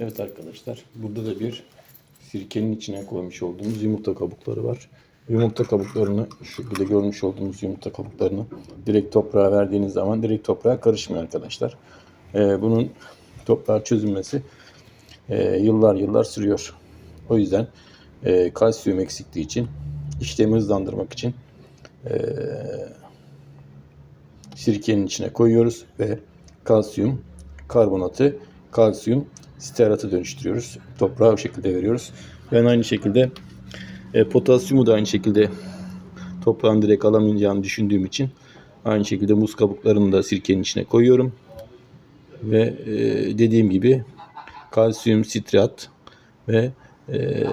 Evet arkadaşlar burada da bir sirkenin içine koymuş olduğumuz yumurta kabukları var. Yumurta kabuklarını şu şekilde görmüş olduğunuz yumurta kabuklarını direkt toprağa verdiğiniz zaman direkt toprağa karışmıyor arkadaşlar. Ee, bunun toprağa çözülmesi e, yıllar yıllar sürüyor. O yüzden e, kalsiyum eksikliği için işlemi hızlandırmak için e, sirkenin içine koyuyoruz ve kalsiyum karbonatı kalsiyum stearatı dönüştürüyoruz. Toprağa o şekilde veriyoruz. Ben aynı şekilde e, potasyumu da aynı şekilde toprağın direkt alamayacağını düşündüğüm için aynı şekilde muz kabuklarını da sirkenin içine koyuyorum. Ve e, dediğim gibi kalsiyum sitrat ve e,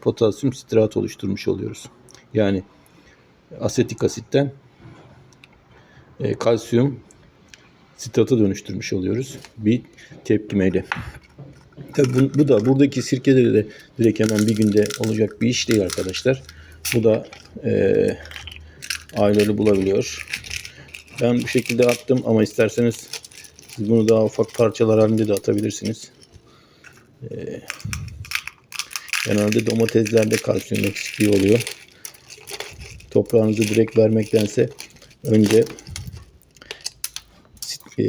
potasyum sitrat oluşturmuş oluyoruz. Yani asetik asitten e, kalsiyum sitratı dönüştürmüş oluyoruz bir tepkimeyle. Tabi bu, bu da buradaki sirkeleri de direkt hemen bir günde olacak bir iş değil arkadaşlar. Bu da e, ayları bulabiliyor. Ben bu şekilde attım ama isterseniz siz bunu daha ufak parçalar halinde de atabilirsiniz. E, genelde domateslerde kalsiyum eksikliği oluyor. Toprağınızı direkt vermektense önce e,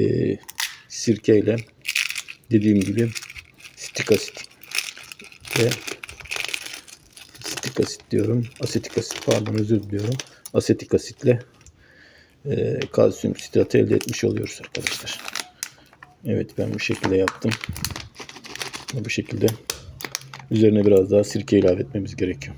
sirkeyle dediğim gibi stik asit ve stik asit diyorum. Asetik asit pardon özür diliyorum. Asetik asitle e, kalsiyum sitratı elde etmiş oluyoruz arkadaşlar. Evet ben bu şekilde yaptım. Bu şekilde üzerine biraz daha sirke ilave etmemiz gerekiyor.